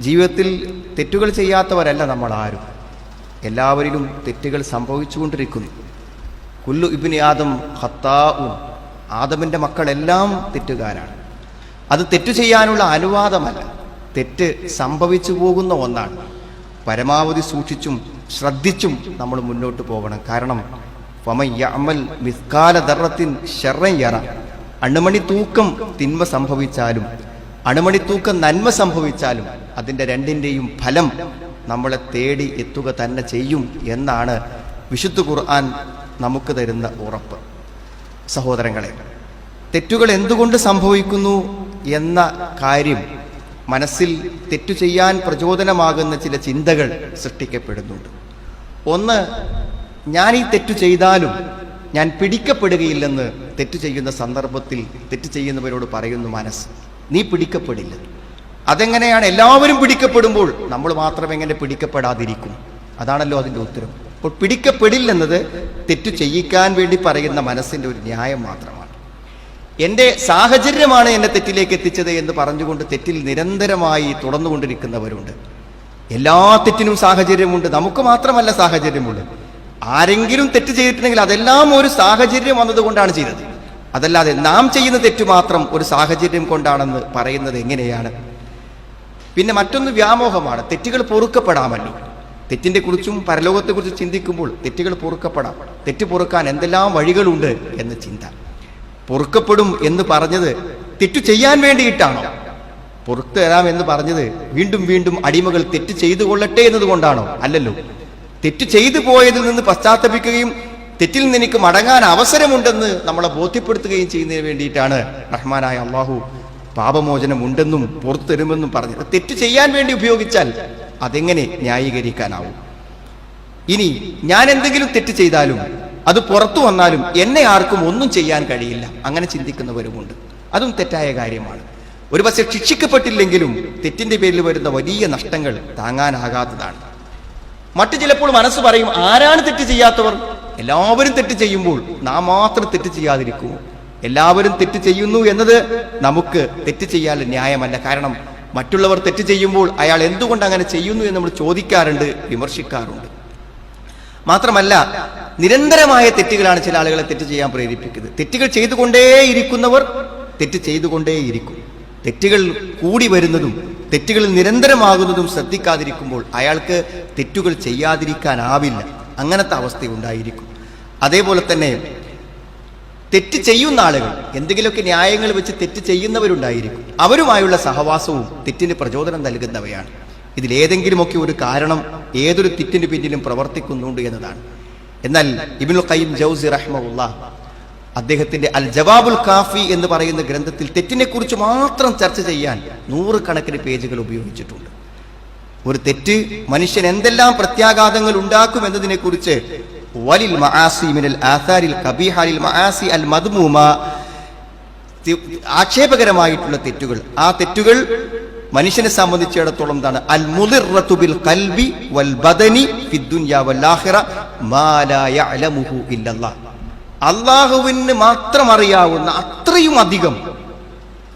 ജീവിതത്തിൽ തെറ്റുകൾ ചെയ്യാത്തവരല്ല നമ്മൾ ആരും എല്ലാവരിലും തെറ്റുകൾ സംഭവിച്ചുകൊണ്ടിരിക്കുന്നു. കുല്ലു ഇബിന് ആദം ഹത്താവും ആദമിന്റെ മക്കളെല്ലാം തെറ്റുകാരാണ്. അത് തെറ്റു ചെയ്യാനുള്ള അനുവാദമല്ല. തെറ്റ് സംഭവിച്ചു പോകുന്ന ഒന്നാണ്. പരമാവധി സൂക്ഷിച്ചും ശ്രദ്ധിച്ചും നമ്മൾ മുന്നോട്ട് പോകണം കാരണം ഫമയ്യമൽ മിസ്കാല ദർറത്തിൻ ഷെറയ്യറ അണുമണി തൂക്കം തിന്മ സംഭവിച്ചാലും അണുമണി തൂക്കം നന്മ സംഭവിച്ചാലും അതിന്റെ രണ്ടിന്റെയും ഫലം നമ്മളെ തേടി എത്തുക തന്നെ ചെയ്യും എന്നാണ് വിശുദ്ധ ഖുർആൻ നമുക്ക് തരുന്ന ഉറപ്പ്. സഹോദരങ്ങളെ തെറ്റുകൾ എന്തുകൊണ്ട് സംഭവിക്കുന്നു എന്ന കാര്യം മനസ്സിൽ തെറ്റു ചെയ്യാൻ പ്രചോദനമാകുന്ന ചില ചിന്തകൾ സൃഷ്ടിക്കപ്പെടുന്നുണ്ട്. ഒന്ന് ഞാൻ ഈ തെറ്റു ചെയ്താലും ഞാൻ പിടിക്കപ്പെടുകയില്ലെന്ന് തെറ്റു ചെയ്യുന്ന സന്ദർഭത്തിൽ തെറ്റു ചെയ്യുന്നവരോട് പറയുന്നു മനസ്സ് നീ പിടിക്കപ്പെടില്ല. അതെങ്ങനെയാണ് എല്ലാവരും പിടിക്കപ്പെടുമ്പോൾ നമ്മൾ മാത്രം എങ്ങനെ പിടിക്കപ്പെടാതിരിക്കും? അതാണല്ലോ അതിന്റെ ഉത്തരം. അപ്പോൾ പിടിക്കപ്പെടില്ലെന്നത് തെറ്റു ചെയ്യിക്കാൻ വേണ്ടി പറയുന്ന മനസ്സിന്റെ ഒരു ന്യായം മാത്രമാണ്. എന്റെ സാഹചര്യമാണ് എന്നെ തെറ്റിലേക്ക് എത്തിച്ചത് എന്ന് പറഞ്ഞുകൊണ്ട് തെറ്റിൽ നിരന്തരമായി തുടർന്നുകൊണ്ടിരിക്കുന്നവരുണ്ട്. എല്ലാ തെറ്റിനും സാഹചര്യമുണ്ട്. നമുക്ക് മാത്രമല്ല സാഹചര്യമുണ്ട്. ആരെങ്കിലും തെറ്റ് ചെയ്തിട്ടുണ്ടെങ്കിൽ അതെല്ലാം ഒരു സാഹചര്യം വന്നതുകൊണ്ടാണ് ചെയ്തത്. അതല്ലാതെ നാം ചെയ്യുന്ന തെറ്റ് മാത്രം ഒരു സാഹചര്യം കൊണ്ടാണെന്ന് പറയുന്നത് എങ്ങനെയാണ്? പിന്നെ മറ്റൊന്ന് വ്യാമോഹമാണ്. തെറ്റുകൾ പൊറുക്കപ്പെടാമല്ലോ. തെറ്റിന്റെ കുറിച്ചും പരലോകത്തെക്കുറിച്ചും ചിന്തിക്കുമ്പോൾ തെറ്റുകൾ പൊറുക്കപ്പെടാം. തെറ്റ് പൊറുക്കാൻ എന്തെല്ലാം വഴികളുണ്ട് എന്ന് ചിന്ത. പൊറുക്കപ്പെടും എന്ന് പറഞ്ഞത് തെറ്റു ചെയ്യാൻ വേണ്ടിയിട്ടാണോ? പുറത്തു തരാം എന്ന് പറഞ്ഞത് വീണ്ടും വീണ്ടും അടിമകൾ തെറ്റ് ചെയ്തു കൊള്ളട്ടെ എന്നതുകൊണ്ടാണോ? അല്ലല്ലോ. തെറ്റ് ചെയ്തു പോയതിൽ നിന്ന് പശ്ചാത്തപിക്കുകയും തെറ്റിൽ നിന്ന് എനിക്ക് മടങ്ങാൻ അവസരമുണ്ടെന്ന് നമ്മളെ ബോധ്യപ്പെടുത്തുകയും ചെയ്യുന്നതിന് വേണ്ടിയിട്ടാണ് റഹ്മാനായ അള്ളാഹു പാപമോചനം ഉണ്ടെന്നും പുറത്തു പറഞ്ഞു തെറ്റ് ചെയ്യാൻ വേണ്ടി ഉപയോഗിച്ചാൽ അതെങ്ങനെ ന്യായീകരിക്കാനാവും? ഇനി ഞാൻ എന്തെങ്കിലും തെറ്റ് ചെയ്താലും അത് പുറത്തു വന്നാലും എന്നെ ആർക്കും ഒന്നും ചെയ്യാൻ കഴിയില്ല. അങ്ങനെ ചിന്തിക്കുന്നവരുമുണ്ട്. അതും തെറ്റായ കാര്യമാണ്. ഒരുപക്ഷെ ശിക്ഷിക്കപ്പെട്ടില്ലെങ്കിലും തെറ്റിന്റെ പേരിൽ വരുന്ന വലിയ നഷ്ടങ്ങൾ താങ്ങാനാകാത്തതാണ്. മറ്റു ചിലപ്പോൾ മനസ്സ് പറയും ആരാണ് തെറ്റ് ചെയ്യാത്തവർ? എല്ലാവരും തെറ്റ് ചെയ്യുമ്പോൾ നാം മാത്രം തെറ്റ് ചെയ്യാതിരിക്കുമോ? എല്ലാവരും തെറ്റ് ചെയ്യുന്നു എന്നത് നമുക്ക് തെറ്റ് ചെയ്യാൻ ന്യായമല്ല. കാരണം മറ്റുള്ളവർ തെറ്റ് ചെയ്യുമ്പോൾ അയാൾ എന്തുകൊണ്ട് അങ്ങനെ ചെയ്യുന്നു എന്ന് നമ്മൾ ചോദിക്കാറുണ്ട് വിമർശിക്കാറുണ്ട്. മാത്രമല്ല നിരന്തരമായ തെറ്റുകളാണ് ചില ആളുകളെ തെറ്റ് ചെയ്യാൻ പ്രേരിപ്പിക്കുന്നത്. തെറ്റുകൾ ചെയ്തുകൊണ്ടേയിരിക്കുന്നവർ തെറ്റ് ചെയ്തുകൊണ്ടേയിരിക്കും. തെറ്റുകൾ കൂടി വരുന്നതും തെറ്റുകൾ നിരന്തരമാകുന്നതും ശ്രദ്ധിക്കാതിരിക്കുമ്പോൾ അയാൾക്ക് തെറ്റുകൾ ചെയ്യാതിരിക്കാനാവില്ല. അങ്ങനത്തെ അവസ്ഥ ഉണ്ടായിരിക്കും. അതേപോലെ തന്നെ തെറ്റ് ചെയ്യുന്ന ആളുകൾ എന്തെങ്കിലുമൊക്കെ ന്യായങ്ങൾ വെച്ച് തെറ്റ് ചെയ്യുന്നവരുണ്ടായിരിക്കും. അവരുമായുള്ള സഹവാസവും തെറ്റിന് പ്രചോദനം നൽകുന്നവയാണ്. ഇതിലേതെങ്കിലുമൊക്കെ ഒരു കാരണം ഏതൊരു തെറ്റിന് പിന്നിലും പ്രവർത്തിക്കുന്നുണ്ട് എന്നതാണ്. എന്നാൽ ഇബിനുൽ ഖയ്യിം ജൗസി റഹ്മുള്ള അദ്ദേഹത്തിന്റെ അൽ ജവാബുൽ കാഫി എന്ന് പറയുന്ന ഗ്രന്ഥത്തിൽ തെറ്റിനെ കുറിച്ച് മാത്രം ചർച്ച ചെയ്യാൻ നൂറുകണക്കിന് പേജുകൾ ഉപയോഗിച്ചിട്ടുണ്ട്. ഒരു തെറ്റ് മനുഷ്യൻ എന്തെല്ലാം പ്രത്യാഘാതങ്ങൾ ഉണ്ടാക്കും എന്നതിനെ കുറിച്ച് വലിൽ മആസി അൽ മദ്മൂമ. ആക്ഷേപകരമായിട്ടുള്ള തെറ്റുകൾ. ആ തെറ്റുകൾ മനുഷ്യനെ സംബന്ധിച്ചിടത്തോളം എന്താണ്? അൽ മുദിറത്തു ബിൽ ഖൽബി വൽ ബദനി അള്ളാഹുവിന് മാത്രം അറിയാവുന്ന അത്രയും അധികം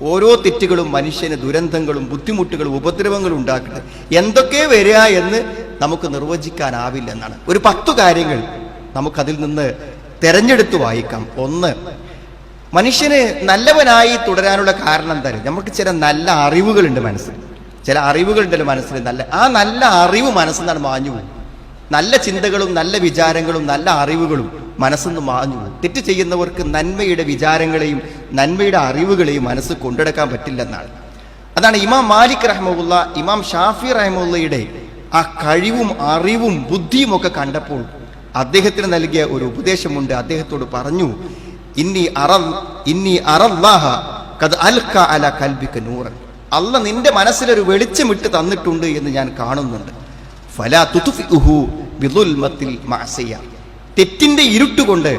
ഓരോ തെറ്റുകളും മനുഷ്യന് ദുരന്തങ്ങളും ബുദ്ധിമുട്ടുകളും ഉപദ്രവങ്ങളും ഉണ്ടാക്കുന്നത് എന്തൊക്കെ വരിക എന്ന് നമുക്ക് നിർവചിക്കാനാവില്ല എന്നാണ്. ഒരു പത്തു കാര്യങ്ങൾ നമുക്കതിൽ നിന്ന് തെരഞ്ഞെടുത്ത് വായിക്കാം. ഒന്ന് മനുഷ്യന് നല്ലവനായി തുടരാനുള്ള കാരണം എന്തായാലും നമുക്ക് ചില നല്ല അറിവുകളുണ്ട് മനസ്സിൽ. ചില അറിവുകളുണ്ടല്ലോ മനസ്സിൽ? നല്ല ആ നല്ല അറിവ് മനസ്സിൽ നിന്നാണ് മാഞ്ഞു പോകും നല്ല ചിന്തകളും നല്ല വിചാരങ്ങളും നല്ല അറിവുകളും മനസ്സിൽ നിന്ന് മാഞ്ഞു പോകും തെറ്റ് ചെയ്യുന്നവർക്ക് നന്മയുടെ വിചാരങ്ങളെയും നന്മയുടെ അറിവുകളെയും മനസ്സ് കൊണ്ടെടുക്കാൻ പറ്റില്ലെന്നാണ് അതാണ് ഇമാം മാലിക് റഹ്മുള്ള ഇമാം ഷാഫി റഹ്മുള്ളയുടെ ആ കഴിവും അറിവും ബുദ്ധിയും ഒക്കെ കണ്ടപ്പോൾ അദ്ദേഹത്തിന് നൽകിയ ഒരു ഉപദേശമുണ്ട്. അദ്ദേഹത്തോട് പറഞ്ഞു ഇന്നി അറ ഇന്നി അറല്ലാഹ കത് അൽക്ക അല കൽബിക്ക് നൂറൻ. അല്ല നിന്റെ മനസ്സിലൊരു വെളിച്ചമിട്ട് തന്നിട്ടുണ്ട് എന്ന് ഞാൻ കാണുന്നുണ്ട്. ഫലാ തുതുൽമത്തിൽ ബിദുൽമത്തിൽ ഇരുട്ടുകൊണ്ട്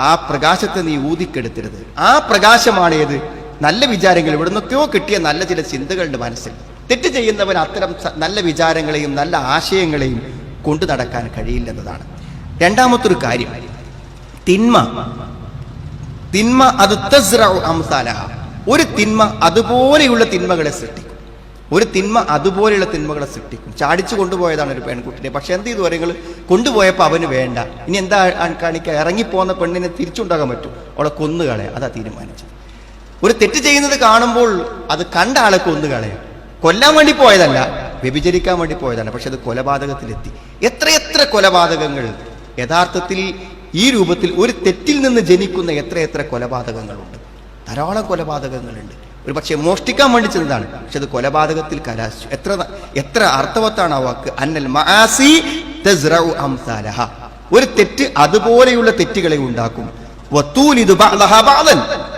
ആ പ്രകാശത്തെ നീ ഊതിക്കെടുത്തരുത്. ആ പ്രകാശമാണേത് നല്ല വിചാരങ്ങൾ ഇവിടെ നിന്നൊക്കെയോ കിട്ടിയ നല്ല ചില ചിന്തകളുടെ മനസ്സിൽ. തെറ്റ് ചെയ്യുന്നവൻ അത്തരം നല്ല വിചാരങ്ങളെയും നല്ല ആശയങ്ങളെയും കൊണ്ടു നടക്കാൻ കഴിയില്ലെന്നതാണ്. രണ്ടാമത്തൊരു കാര്യം. തിന്മ. തിന്മ അത് അംസാലഹ. ഒരു തിന്മ അതുപോലെയുള്ള തിന്മകളെ സൃഷ്ടിക്കും. ഒരു തിന്മ അതുപോലെയുള്ള തിന്മകളെ സൃഷ്ടിക്കും. ചാടിച്ചു കൊണ്ടുപോയതാണ് ഒരു പെൺകുട്ടിനെ. പക്ഷെ എന്ത് ചെയ്തു പറയുങ്ങൾ കൊണ്ടുപോയപ്പോൾ അവന് വേണ്ട. ഇനി എന്താ കാണിക്കുക ഇറങ്ങിപ്പോകുന്ന പെണ്ണിനെ തിരിച്ചുണ്ടാകാൻ പറ്റും. അവളെ കൊന്നുകളയാ അതാ തീരുമാനിച്ചത്. ഒരു തെറ്റ് ചെയ്യുന്നത് കാണുമ്പോൾ അത് കണ്ട ആളെ കൊന്നുകളയാം കൊല്ലാൻ വേണ്ടി പോയതല്ല വ്യഭിചരിക്കാൻ വേണ്ടി പോയതല്ല. പക്ഷെ അത് കൊലപാതകത്തിലെത്തി. എത്രയെത്ര കൊലപാതകങ്ങൾ യഥാർത്ഥത്തിൽ ഈ രൂപത്തിൽ ഒരു തെറ്റിൽ നിന്ന് ജനിക്കുന്ന എത്രയെത്ര കൊലപാതകങ്ങളുണ്ട്. ധാരാളം കൊലപാതകങ്ങളുണ്ട്. ഒരു പക്ഷേ മോഷ്ടിക്കാൻ വേണ്ടി ചെന്നതാണ്. പക്ഷെ അത് കൊലപാതകത്തിൽ കലാശിച്ചു. എത്ര എത്ര അർത്ഥവത്താണ് ആ വാക്ക്? അന്നൽ മാസി ഒരു തെറ്റ് അതുപോലെയുള്ള തെറ്റുകളെ ഉണ്ടാക്കും.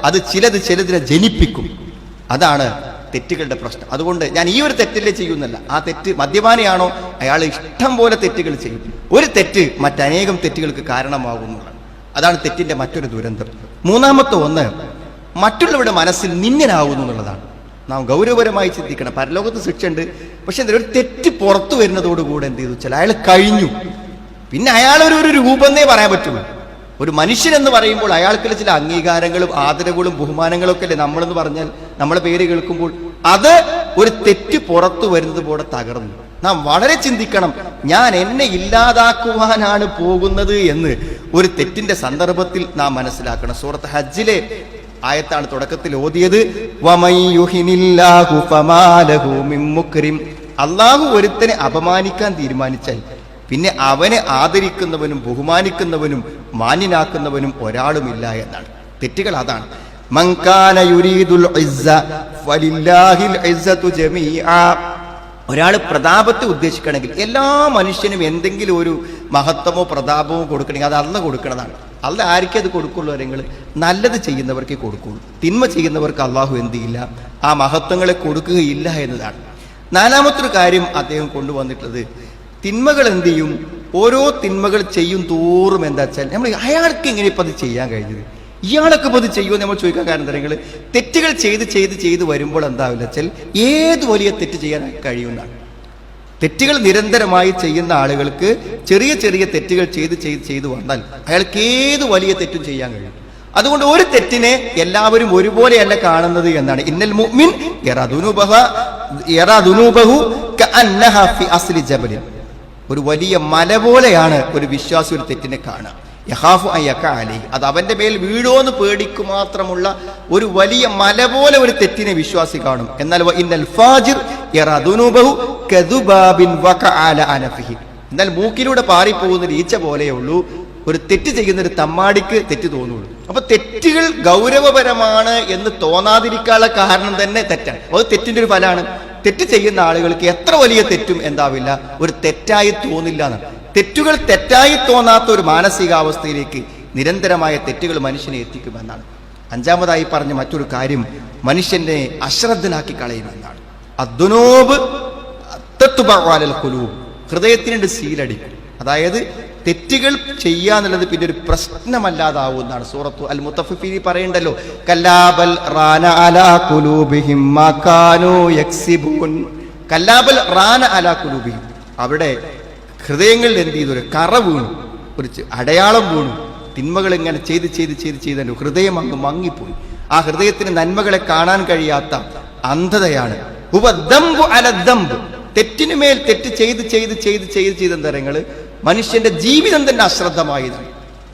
അത് ചിലത് ചിലതിനെ ജനിപ്പിക്കും. അതാണ് തെറ്റുകളുടെ പ്രശ്നം. അതുകൊണ്ട് ഞാൻ ഈ ഒരു തെറ്റല്ലേ ചെയ്യുന്നില്ല. ആ തെറ്റ് മദ്യപാനിയാണോ? അയാൾ ഇഷ്ടം പോലെ തെറ്റുകൾ ചെയ്യും. ഒരു തെറ്റ് മറ്റനേകം തെറ്റുകൾക്ക് കാരണമാകുന്നതാണ് അതാണ് തെറ്റിന്റെ മറ്റൊരു ദുരന്തം. മൂന്നാമത്തെ ഒന്ന് മറ്റുള്ളവരുടെ മനസ്സിൽ നിന്യനാകുന്നു എന്നുള്ളതാണ്. നാം ഗൗരവപരമായി ചിന്തിക്കണം. പരലോകത്ത് ശിക്ഷ ഉണ്ട് പക്ഷെ എന്താ ഒരു തെറ്റ് പുറത്തു വരുന്നതോടുകൂടെ എന്ത് ചെയ്തു വെച്ചാൽ അയാൾ കഴിഞ്ഞു. പിന്നെ അയാൾ ഒരു രൂപന്നേ പറയാൻ പറ്റുള്ളൂ. ഒരു മനുഷ്യൻ എന്ന് പറയുമ്പോൾ അയാൾക്കുള്ള ചില അംഗീകാരങ്ങളും ആദരവുകളും ബഹുമാനങ്ങളും ഒക്കെ അല്ലേ നമ്മളെന്ന് പറഞ്ഞാൽ? നമ്മളെ പേര് കേൾക്കുമ്പോൾ അത് ഒരു തെറ്റ് പുറത്തു വരുന്നത് പോലെ തകർന്നു. നാം വളരെ ചിന്തിക്കണം ഞാൻ എന്നെ ഇല്ലാതാക്കുവാനാണ് പോകുന്നത് എന്ന് ഒരു തെറ്റിന്റെ സന്ദർഭത്തിൽ നാം മനസ്സിലാക്കണം. സൂറത്ത് ഹജ്ജിലെ ആയത്താണ് തുടക്കത്തിൽ ഓതിയത് അള്ളാഹു ഒരുത്തനെ അപമാനിക്കാൻ തീരുമാനിച്ചാൽ പിന്നെ അവനെ ആദരിക്കുന്നവനും ബഹുമാനിക്കുന്നവനും മാന്യനാക്കുന്നവനും ഒരാളുമില്ല എന്നാണ്. തെറ്റുകൾ അതാണ്. യുരീദുൽ ഇസ്സ ഫലില്ലാഹിൽ ഒരാൾ പ്രതാപത്തെ ഉദ്ദേശിക്കണമെങ്കിൽ എല്ലാ മനുഷ്യനും എന്തെങ്കിലും ഒരു മഹത്വമോ പ്രതാപമോ കൊടുക്കണമെങ്കിൽ അത് അല്ല കൊടുക്കണതാണ്. അല്ല ആർക്കും അത് കൊടുക്കുള്ളൂ നിങ്ങൾ? നല്ലത് ചെയ്യുന്നവർക്ക് കൊടുക്കുള്ളൂ. തിന്മ ചെയ്യുന്നവർക്ക് അള്ളാഹു എന്ത് ചെയ്യില്ല? ആ മഹത്വങ്ങളെ കൊടുക്കുകയില്ല എന്നതാണ്. നാലാമത്തൊരു കാര്യം അദ്ദേഹം കൊണ്ടുവന്നിട്ടുള്ളത്. തിന്മകൾ എന്ത് ചെയ്യും? ഓരോ തിന്മകൾ ചെയ്യും തോറും എന്താ വെച്ചാൽ നമ്മൾ അയാൾക്ക് എങ്ങനെ ഇപ്പം അത് ചെയ്യാൻ കഴിഞ്ഞത്? ഇയാളൊക്കെ ഇത് ചെയ്യുമോ നമ്മൾ ചോദിക്കാൻ കാരണം തരങ്ങൾ തെറ്റുകൾ ചെയ്ത് ചെയ്ത് ചെയ്ത് വരുമ്പോൾ എന്താവില്ല വെച്ചാൽ ഏത് വലിയ തെറ്റ് ചെയ്യാൻ കഴിയുന്നതാണ് തെറ്റുകൾ നിരന്തരമായി ചെയ്യുന്ന ആളുകൾക്ക് ചെറിയ ചെറിയ തെറ്റുകൾ ചെയ്ത് ചെയ്ത് ചെയ്ത് വന്നാൽ അയാൾക്ക് ഏത് വലിയ തെറ്റും ചെയ്യാൻ കഴിയും. അതുകൊണ്ട് ഒരു തെറ്റിനെ എല്ലാവരും ഒരുപോലെയല്ല കാണുന്നത് എന്നാണ്. ഇന്നൽ മുഅ്മിൻ ഒരു വലിയ മല പോലെയാണ് ഒരു വിശ്വാസി ഒരു തെറ്റിനെ കാണുക. യഹാഫു അയ്യക്ക അലി അത് അവന്റെ മേൽ വീഴോന്ന് പേടിക്കു മാത്രമുള്ള ഒരു വലിയ മല പോലെ ഒരു തെറ്റിനെ വിശ്വാസി കാണും. എന്നാൽ ഫാജിർ എന്നാൽ മൂക്കിലൂടെ പാറിപ്പോകുന്ന ഈച്ച പോലെയുള്ളൂ ഒരു തെറ്റ് ചെയ്യുന്ന ഒരു തമ്മാടിക്ക് തെറ്റ് തോന്നുള്ളൂ. അപ്പൊ തെറ്റുകൾ ഗൗരവപരമാണ് എന്ന് തോന്നാതിരിക്കാനുള്ള കാരണം തന്നെ തെറ്റാണ്. അത് തെറ്റിന്റെ ഒരു ഫലമാണ് തെറ്റ് ചെയ്യുന്ന ആളുകൾക്ക് എത്ര വലിയ തെറ്റും എന്താവില്ല. ഒരു തെറ്റായി തോന്നില്ല എന്നാണ്. തെറ്റുകൾ തെറ്റായി തോന്നാത്ത ഒരു മാനസികാവസ്ഥയിലേക്ക് നിരന്തരമായ തെറ്റുകൾ മനുഷ്യനെ എത്തിക്കുമെന്നാണ്. അഞ്ചാമതായി പറഞ്ഞ മറ്റൊരു കാര്യം മനുഷ്യനെ അശ്രദ്ധനാക്കി കളയുമെന്നാണ്. അദ്നോബ് തത്തുബാലൽ കുലുവും ഹൃദയത്തിനുണ്ട് സീലടിക്കും. അതായത് തെറ്റുകൾ ചെയ്യാന്നുള്ളത് പിന്നെ ഒരു പ്രശ്നമല്ലാതാവുന്നതാണ് സൂറത്തു അൽ മുത്തഫിഫി പറയണ്ടല്ലോ. കല്ലാബൽ റാന അലാ കുലൂബിഹിം കല്ലാബൽ റാന അലാ കുലൂബിഹിം അവിടെ ഹൃദയങ്ങളിൽ എന്ത് ചെയ്തു? ഒരു കറ വീണു. ഒരു അടയാളം വീണു. തിന്മകൾ ഇങ്ങനെ ചെയ്ത് ചെയ്ത് ചെയ്ത് ചെയ്ത് ഹൃദയം അങ്ങ് മങ്ങിപ്പോയി. ആ ഹൃദയത്തിന് നന്മകളെ കാണാൻ കഴിയാത്ത അന്ധതയാണ്. തെറ്റിനുമേൽ തെറ്റ് ചെയ്ത് ചെയ്ത് ചെയ്ത് ചെയ്ത് ചെയ്ത തരങ്ങൾ മനുഷ്യന്റെ ജീവിതം തന്നെ അശ്രദ്ധമായതാണ്.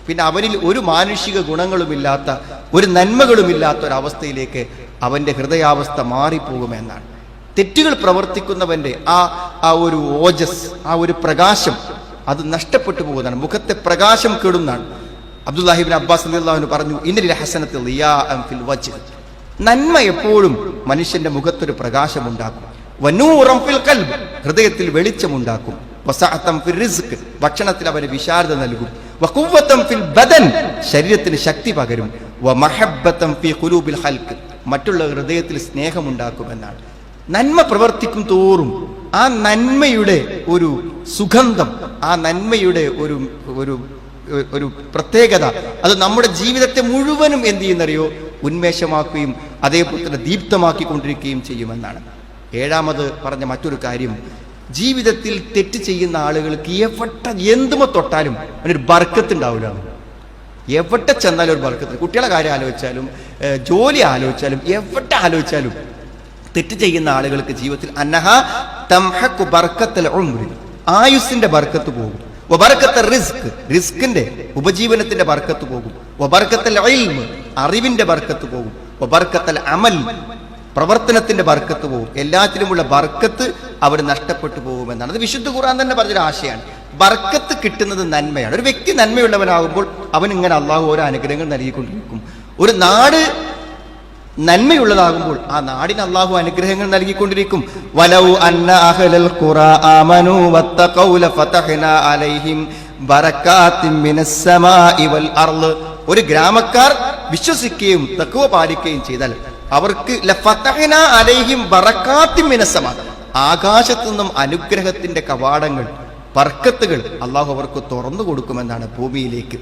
പിന്നെ അവനിൽ ഒരു മാനുഷിക ഗുണങ്ങളുമില്ലാത്ത ഒരു നന്മകളുമില്ലാത്ത ഒരവസ്ഥയിലേക്ക് അവന്റെ ഹൃദയാവസ്ഥ മാറിപ്പോകുമെന്നാണ്. തെറ്റുകൾ പ്രവർത്തിക്കുന്നവന്റെ ആ ആ ഒരു ഓജസ് ആ ഒരു പ്രകാശം അത് നഷ്ടപ്പെട്ടു പോകുന്നതാണ്. മുഖത്തെ പ്രകാശം കെടുന്നാണ് അബ്ദുല്ലാഹിബിൻ അബ്ബാസ് അള്ളാഹുവിന് പറഞ്ഞു ഇന്നലെ ഹസനത്തിൽ ഫിൽ നന്മ എപ്പോഴും മനുഷ്യന്റെ മുഖത്തൊരു പ്രകാശമുണ്ടാക്കും വനൂറം ഫിൽ കൽബ് ഹൃദയത്തിൽ വെളിച്ചമുണ്ടാക്കും ഉണ്ടാക്കും. ഫിൽ റിസ്ക്. ഭക്ഷണത്തിൽ അവന് വിശാലത നൽകും. ഫിൽ ബദൻ. ശരീരത്തിന് ശക്തി പകരും. മറ്റുള്ള ഹൃദയത്തിൽ സ്നേഹമുണ്ടാക്കുമെന്നാണ് നന്മ പ്രവർത്തിക്കും തോറും ആ നന്മയുടെ ഒരു സുഗന്ധം ആ നന്മയുടെ ഒരു ഒരു ഒരു പ്രത്യേകത. അത് നമ്മുടെ ജീവിതത്തെ മുഴുവനും എന്ത് ചെയ്യുന്നറിയോ? ഉന്മേഷമാക്കുകയും അതേപോലെ തന്നെ ദീപ്തമാക്കിക്കൊണ്ടിരിക്കുകയും ചെയ്യുമെന്നാണ്. ഏഴാമത് പറഞ്ഞ മറ്റൊരു കാര്യം ജീവിതത്തിൽ തെറ്റ് ചെയ്യുന്ന ആളുകൾക്ക് എവിടെ എന്തുമ തൊട്ടാലും അതിനൊരു ബർക്കത്ത് ഉണ്ടാവില്ല എവിടെ ചെന്നാലും ഒരു ബർക്കത്ത്. കുട്ടികളെ കാര്യം ആലോചിച്ചാലും ജോലി ആലോചിച്ചാലും എവിടെ ആലോചിച്ചാലും തെറ്റ് ചെയ്യുന്ന ആളുകൾക്ക് ജീവിതത്തിൽ അന്നഹ തംഹക്കു ബർക്കത്തൽ ആയുസിന്റെ ബർക്കത്ത് പോകും. വബർക്കത്തൽ റിസ്ക് റിസ്കിന്റെ ഉപജീവനത്തിന്റെ ബർക്കത്ത് പോകും. വബർക്കത്തൽ ഇൽമ് അറിവിന്റെ ബർക്കത്ത് പോകും. വബർക്കത്തൽ അമൽ പ്രവർത്തനത്തിന്റെ ബർക്കത്ത് പോകും. എല്ലാത്തിലുമുള്ള ബർക്കത്ത് അവർ നഷ്ടപ്പെട്ടു പോകുമെന്നാണ്. അത് വിശുദ്ധ ഖുർആൻ തന്നെ പറഞ്ഞൊരു ആശയമാണ് ബർക്കത്ത് കിട്ടുന്നത് നന്മയാണ്. ഒരു വ്യക്തി നന്മയുള്ളവനാകുമ്പോൾ അവൻ ഇങ്ങനെ അള്ളാഹു ഓരോ അനുഗ്രഹങ്ങൾ നൽകിക്കൊണ്ടിരിക്കും. ഒരു നാട് നന്മയുള്ളതാകുമ്പോൾ ആ നാടിന് അള്ളാഹു അനുഗ്രഹങ്ങൾ നൽകിക്കൊണ്ടിരിക്കും. അലൈഹിം മിനസ് വൽ അർൾ ഒരു ഗ്രാമക്കാർ വിശ്വസിക്കുകയും തക്കുവ പാലിക്കുകയും ചെയ്താൽ അവർക്ക് ലഫതഹ്നാ അലൈഹിം മിനസ് സമാ. ആകാശത്തു നിന്നും അനുഗ്രഹത്തിന്റെ കവാടങ്ങൾ ബർക്കത്തുകൾ അള്ളാഹു അവർക്ക് തുറന്നു കൊടുക്കുമെന്നാണ് ഭൂമിയിലേക്ക്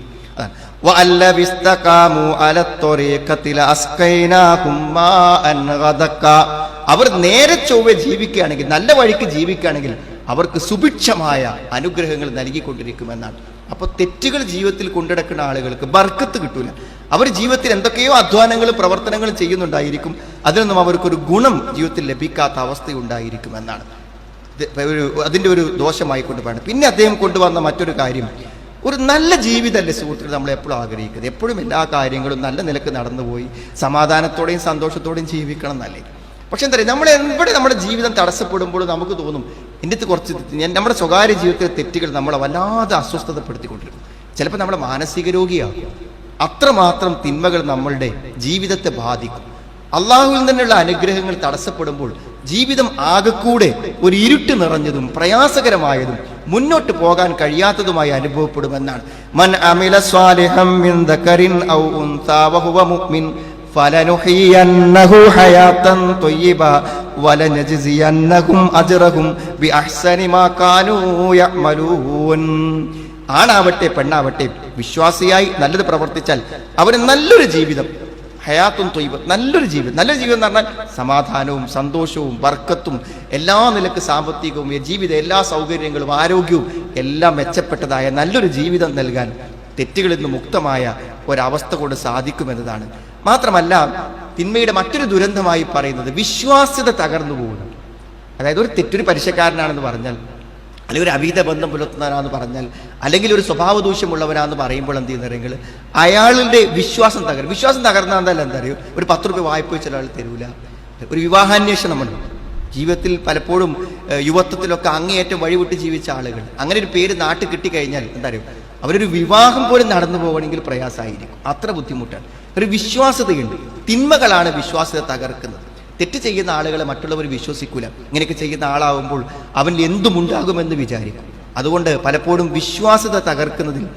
അവർ നേരെ ചൊവ്വ ജീവിക്കുകയാണെങ്കിൽ നല്ല വഴിക്ക് ജീവിക്കുകയാണെങ്കിൽ അവർക്ക് സുഭിക്ഷമായ അനുഗ്രഹങ്ങൾ നൽകിക്കൊണ്ടിരിക്കുമെന്നാണ്. അപ്പോൾ തെറ്റുകൾ ജീവിതത്തിൽ കൊണ്ടിടക്കുന്ന ആളുകൾക്ക് ബർക്കത്ത് കിട്ടൂല. അവർ ജീവിതത്തിൽ എന്തൊക്കെയോ അധ്വാനങ്ങളും പ്രവർത്തനങ്ങളും ചെയ്യുന്നുണ്ടായിരിക്കും. അതിനൊന്നും അവർക്കൊരു ഗുണം ജീവിതത്തിൽ ലഭിക്കാത്ത അവസ്ഥയുണ്ടായിരിക്കുമെന്നാണ്. ഒരു അതിന്റെ ഒരു ദോഷമായി കൊണ്ടുപോകണം പിന്നെ അദ്ദേഹം കൊണ്ടുവന്ന മറ്റൊരു കാര്യം. ഒരു നല്ല ജീവിതമല്ലേ സുഹൃത്തുക്കൾ നമ്മൾ എപ്പോഴും ആഗ്രഹിക്കുന്നത്. എപ്പോഴും എല്ലാ കാര്യങ്ങളും നല്ല നിലയ്ക്ക് നടന്നുപോയി സമാധാനത്തോടെയും സന്തോഷത്തോടെയും ജീവിക്കണം എന്നല്ലേ. പക്ഷെ എന്താ പറയുക നമ്മൾ എവിടെ നമ്മുടെ ജീവിതം തടസ്സപ്പെടുമ്പോൾ നമുക്ക് തോന്നും എന്റെ കുറച്ച് ഞാൻ നമ്മുടെ സ്വകാര്യ ജീവിതത്തിലെ തെറ്റുകൾ നമ്മളെ വല്ലാതെ അസ്വസ്ഥതപ്പെടുത്തിക്കൊണ്ടിരിക്കും. ചിലപ്പോൾ നമ്മളെ മാനസിക രോഗിയാകും. അത്രമാത്രം തിന്മകൾ നമ്മളുടെ ജീവിതത്തെ ബാധിക്കും. അള്ളാഹുവിൽ നിന്നുള്ള അനുഗ്രഹങ്ങൾ തടസ്സപ്പെടുമ്പോൾ ജീവിതം ആകെക്കൂടെ ഒരു ഇരുട്ട് നിറഞ്ഞതും പ്രയാസകരമായതും മുന്നോട്ട് പോകാൻ കഴിയാത്തതുമായി അനുഭവപ്പെടുമെന്നാണ്. മൻ അമില സ്വാലിഹം മിൻ ഔ ഉൻസാ വഹുവ ഹയാതൻ ത്വയ്യിബ അജ്റഹും മാ യഅമലൂൻ. ആണാവട്ടെ പെണ്ണാവട്ടെ വിശ്വാസിയായി നല്ലത് പ്രവർത്തിച്ചാൽ അവന് നല്ലൊരു ജീവിതം ഹയാത്തും തൊയ്ബത്ത് നല്ലൊരു ജീവിതം. നല്ല ജീവിതം എന്ന് പറഞ്ഞാൽ സമാധാനവും സന്തോഷവും വർക്കത്തും എല്ലാ നിലയ്ക്ക് സാമ്പത്തികവും ജീവിത എല്ലാ സൗകര്യങ്ങളും ആരോഗ്യവും എല്ലാം മെച്ചപ്പെട്ടതായ നല്ലൊരു ജീവിതം നൽകാൻ തെറ്റുകളിൽ നിന്ന് മുക്തമായ ഒരവസ്ഥ കൊണ്ട് സാധിക്കുമെന്നതാണ്. മാത്രമല്ല തിന്മയുടെ മറ്റൊരു ദുരന്തമായി പറയുന്നത് വിശ്വാസ്യത തകർന്നു പോകുന്നു. അതായത് ഒരു തെറ്റൊരു പരിശക്കാരനാണെന്ന് പറഞ്ഞാൽ അല്ലെങ്കിൽ ഒരു അവീത ബന്ധം പുലർത്തുന്നവരാന്ന് പറഞ്ഞാൽ അല്ലെങ്കിൽ ഒരു സ്വഭാവ ദൂഷ്യമുള്ളവരാന്ന് പറയുമ്പോൾ എന്ത് ചെയ്യുന്നതെങ്കിൽ അയാളുടെ വിശ്വാസം തകരും വിശ്വാസം തകർന്നാൽ എന്താ അറിയോ? ഒരു പത്ത് രൂപ വായ്പ വെച്ച ഒരാൾ തരൂല. ഒരു വിവാഹാന്വേഷണം ഉണ്ട് ജീവിതത്തിൽ പലപ്പോഴും യുവത്വത്തിലൊക്കെ അങ്ങേയറ്റം വഴിവിട്ട് ജീവിച്ച ആളുകൾ അങ്ങനെ ഒരു പേര് നാട്ടിൽ കിട്ടിക്കഴിഞ്ഞാൽ എന്താ അറിയോ? അവരൊരു വിവാഹം പോലും നടന്നു പോകണമെങ്കിൽ പ്രയാസമായിരിക്കും. അത്ര ബുദ്ധിമുട്ടാണ്. ഒരു വിശ്വാസതയുണ്ട് തിന്മകളാണ് വിശ്വാസത തകർക്കുന്നത്. തെറ്റ് ചെയ്യുന്ന ആളുകളെ മറ്റുള്ളവർ വിശ്വസിക്കൂല. ഇങ്ങനെയൊക്കെ ചെയ്യുന്ന ആളാവുമ്പോൾ അവനിൽ എന്തുമുണ്ടാകുമെന്ന് വിചാരിക്കും. അതുകൊണ്ട് പലപ്പോഴും വിശ്വാസത തകർക്കുന്നതിൽ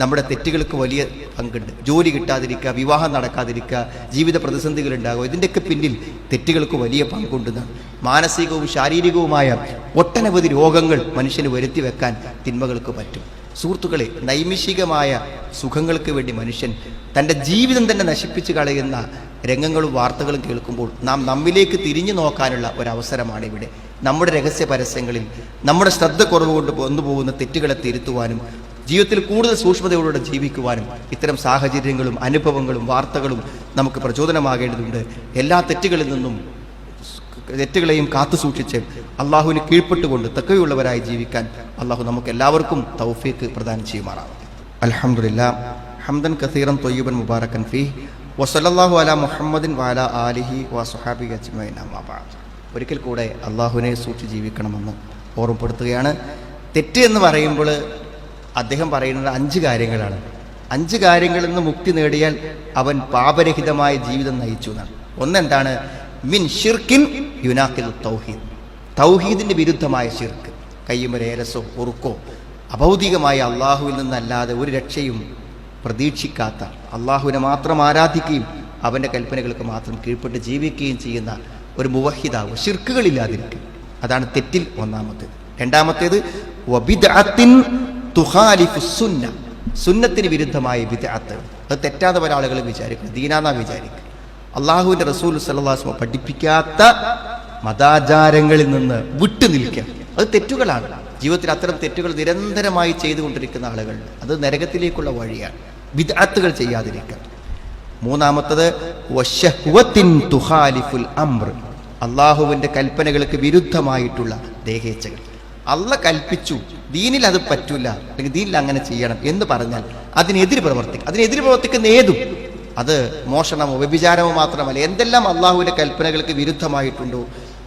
നമ്മുടെ തെറ്റുകൾക്ക് വലിയ പങ്കുണ്ട്. ജോലി കിട്ടാതിരിക്കുക വിവാഹം നടക്കാതിരിക്കുക ജീവിത പ്രതിസന്ധികൾ ഉണ്ടാകുക ഇതിന്റെയൊക്കെ പിന്നിൽ തെറ്റുകൾക്ക് വലിയ പങ്കുണ്ടെന്നാണ്. മാനസികവും ശാരീരികവുമായ ഒട്ടനവധി രോഗങ്ങൾ മനുഷ്യന് വരുത്തി വെക്കാൻ തിന്മകൾക്ക് പറ്റും. സുഹൃത്തുക്കളെ നൈമിഷികമായ സുഖങ്ങൾക്ക് വേണ്ടി മനുഷ്യൻ തന്റെ ജീവിതം തന്നെ നശിപ്പിച്ച് കളയുന്ന രംഗങ്ങളും വാർത്തകളും കേൾക്കുമ്പോൾ നാം നമ്മിലേക്ക് തിരിഞ്ഞു നോക്കാനുള്ള ഒരവസരമാണ് ഇവിടെ. നമ്മുടെ രഹസ്യ പരസ്യങ്ങളിൽ നമ്മുടെ ശ്രദ്ധ കുറവ് കൊണ്ട് വന്നുപോകുന്ന തെറ്റുകളെ തിരുത്തുവാനും ജീവിതത്തിൽ കൂടുതൽ സൂക്ഷ്മതയോടെ ജീവിക്കുവാനും ഇത്തരം സാഹചര്യങ്ങളും അനുഭവങ്ങളും വാർത്തകളും നമുക്ക് പ്രചോദനമാകേണ്ടതുണ്ട്. എല്ലാ തെറ്റുകളിൽ നിന്നും തെറ്റുകളെയും കാത്തു സൂക്ഷിച്ച് അള്ളാഹുവിന് കീഴ്പ്പെട്ടുകൊണ്ട് തക്കയുള്ളവരായി ജീവിക്കാൻ അള്ളാഹു നമുക്ക് എല്ലാവർക്കും തൗഫീക്ക് പ്രദാനം ചെയ്യുമാറാം അലഹമുല്ല ഹംദൻ കസീറം തൊയ്യൂബൻ മുബാറക്കൻ ഫി വസലല്ലാഹു അല മുഹമ്മദിൻ വാല ആലിഹി വസുഹാബി അജ്മൈൻ ഒരിക്കൽ കൂടെ അള്ളാഹുവിനെ സൂക്ഷിച്ച് ജീവിക്കണമെന്ന് ഓർമ്മപ്പെടുത്തുകയാണ്. തെറ്റ് എന്ന് പറയുമ്പോൾ അദ്ദേഹം പറയുന്നത് അഞ്ച് കാര്യങ്ങളാണ്. അഞ്ച് കാര്യങ്ങളിൽ നിന്ന് മുക്തി നേടിയാൽ അവൻ പാപരഹിതമായ ജീവിതം നയിച്ചു എന്നാണ്. ഒന്നെന്താണ്? മിൻ ഷിർക്കിൻ യുനാക്കിൽ തൗഹീദ്. തൗഹീദിന്റെ വിരുദ്ധമായ ഷിർക്ക് കയ്യുമരേരസോ ഉറുക്കോ അഭൗതികമായ അള്ളാഹുവിൽ നിന്നല്ലാതെ ഒരു രക്ഷയും പ്രതീക്ഷിക്കാത്ത അള്ളാഹുവിനെ മാത്രം ആരാധിക്കുകയും അവന്റെ കൽപ്പനകൾക്ക് മാത്രം കീഴ്പ്പെട്ട് ജീവിക്കുകയും ചെയ്യുന്ന ഒരു മുവഹിതാവ് ശിർക്കുകളില്ലാതിരിക്കും. അതാണ് തെറ്റിൽ ഒന്നാമത്തേത്. രണ്ടാമത്തേത് സുന്നത്തിന് വിരുദ്ധമായ വിദഅത്ത് അത് തെറ്റാതെ പല ആളുകളും വിചാരിക്കും ദീനാന്നാ വിചാരിക്കും അള്ളാഹുവിന്റെ റസൂൽ സല്ലാസ്മ പഠിപ്പിക്കാത്ത മതാചാരങ്ങളിൽ നിന്ന് വിട്ടു നിൽക്കുക. അത് തെറ്റുകളാണ്. ജീവിതത്തിൽ അത്തരം തെറ്റുകൾ നിരന്തരമായി ചെയ്തുകൊണ്ടിരിക്കുന്ന ആളുകൾ. അത് നരകത്തിലേക്കുള്ള വഴിയാണ്. വിദഅത്തുകൾ ചെയ്യാതിരിക്കുക. മൂന്നാമത്തത് തുഹാലിഫുൽ അംർ അള്ളാഹുവിന്റെ കൽപ്പനകൾക്ക് വിരുദ്ധമായിട്ടുള്ള ദേഹേച്ഛകൾ. അല്ല കൽപ്പിച്ചു ദീനിൽ അത് പറ്റൂല അല്ലെങ്കിൽ ദീനിൽ അങ്ങനെ ചെയ്യണം എന്ന് പറഞ്ഞാൽ അതിനെതിര് പ്രവർത്തിക്കും അതിനെതിര് പ്രവർത്തിക്കുന്ന ഏതും. അത് മോഷണമോ വ്യഭിചാരമോ മാത്രമല്ല എന്തെല്ലാം അള്ളാഹുവിന്റെ കൽപ്പനകൾക്ക് വിരുദ്ധമായിട്ടുണ്ടോ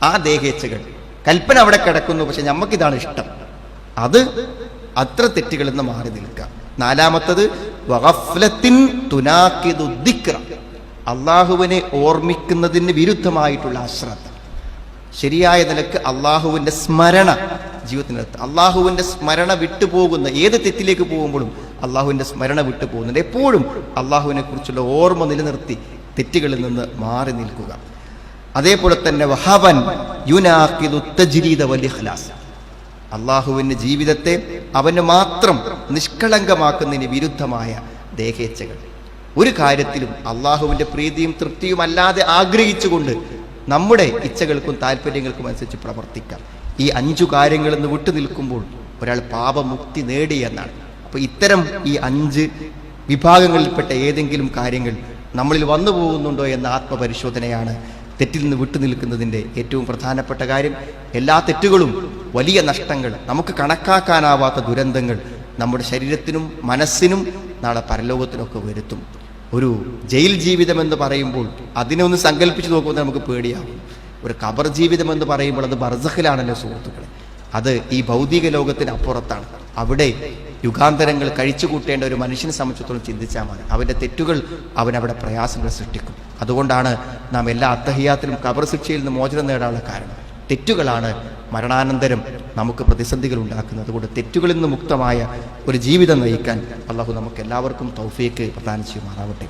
ആ ദേഹേച്ഛകൾ. കൽപ്പന അവിടെ കിടക്കുന്നു പക്ഷെ നമുക്കിതാണ് ഇഷ്ടം. അത് അത്ര തെറ്റുകളിൽ നിന്ന് മാറി നിൽക്കാം നാലാമത്തത്. അള്ളാഹുവിനെ ഓർമ്മിക്കുന്നതിന് വിരുദ്ധമായിട്ടുള്ള അശ്രദ്ധ. ശരിയായ നിലയ്ക്ക് അള്ളാഹുവിന്റെ സ്മരണ ജീവിതത്തിനകത്ത്. അള്ളാഹുവിന്റെ സ്മരണ വിട്ടുപോകുന്ന ഏത് തെറ്റിലേക്ക് പോകുമ്പോഴും അള്ളാഹുവിന്റെ സ്മരണ വിട്ടുപോകുന്നുണ്ട്. എപ്പോഴും അള്ളാഹുവിനെ കുറിച്ചുള്ള ഓർമ്മ നിലനിർത്തി തെറ്റുകളിൽ നിന്ന് മാറി നിൽക്കുക. അതേപോലെ തന്നെ വഹവൻ യുനാക്കിദു തജ്രീദ വലിഹ്ലാസ് അള്ളാഹുവിന്റെ ജീവിതത്തെ അവന് മാത്രം നിഷ്കളങ്കമാക്കുന്നതിന് വിരുദ്ധമായ ദേഹേച്ഛകൾ. ഒരു കാര്യത്തിലും അള്ളാഹുവിന്റെ പ്രീതിയും തൃപ്തിയും അല്ലാതെ ആഗ്രഹിച്ചുകൊണ്ട് നമ്മുടെ ഇച്ഛകൾക്കും താല്പര്യങ്ങൾക്കും അനുസരിച്ച് പ്രവർത്തിക്കാം. ഈ അഞ്ചു കാര്യങ്ങളിൽ നിന്ന് വിട്ടു നിൽക്കുമ്പോൾ ഒരാൾ പാപമുക്തി നേടി എന്നാണ്. അപ്പോൾ ഇത്തരം ഈ അഞ്ച് വിഭാഗങ്ങളിൽപ്പെട്ട ഏതെങ്കിലും കാര്യങ്ങൾ നമ്മളിൽ വന്നു പോകുന്നുണ്ടോ എന്ന ആത്മപരിശോധനയാണ് തെറ്റിൽ നിന്ന് വിട്ടു നിൽക്കുന്നതിന്റെ ഏറ്റവും പ്രധാനപ്പെട്ട കാര്യം എല്ലാ തെറ്റുകളും വലിയ നഷ്ടങ്ങൾ നമുക്ക് കണക്കാക്കാനാവാത്ത ദുരന്തങ്ങൾ നമ്മുടെ ശരീരത്തിനും മനസ്സിനും നാളെ പരലോകത്തിനൊക്കെ വരുത്തും. ഒരു ജയിൽ ജീവിതം എന്ന് പറയുമ്പോൾ അതിനെ ഒന്ന് സങ്കല്പിച്ച് നോക്കുമ്പോൾ നമുക്ക് പേടിയാവും. ഒരു കബർ ജീവിതം എന്ന് പറയുമ്പോൾ അത് ബർസഖിലാണല്ലോ സുഹൃത്തുക്കളെ. അത് ഈ ഭൗതിക ലോകത്തിന് അപ്പുറത്താണ്. അവിടെ യുഗാന്തരങ്ങൾ കഴിച്ചു കൂട്ടേണ്ട ഒരു മനുഷ്യനെ സംബന്ധിച്ചിടത്തോളം ചിന്തിച്ചാൽ മതി. അവന്റെ തെറ്റുകൾ അവനവിടെ പ്രയാസങ്ങൾ സൃഷ്ടിക്കും. അതുകൊണ്ടാണ് നാം എല്ലാ അത്തഹിയാത്തിലും കബർ ശിക്ഷയിൽ നിന്ന് മോചനം നേടാനുള്ള കാരണം. തെറ്റുകളാണ് മരണാനന്തരം നമുക്ക് പ്രതിസന്ധികൾ ഉണ്ടാക്കുന്നത്. അതുകൊണ്ട് തെറ്റുകളിൽ നിന്ന് മുക്തമായ ഒരു ജീവിതം നയിക്കാൻ അള്ളാഹു നമുക്ക് എല്ലാവർക്കും തൗഫീക്ക് പ്രദാനം ചെയ്യുമാറാവട്ടെ.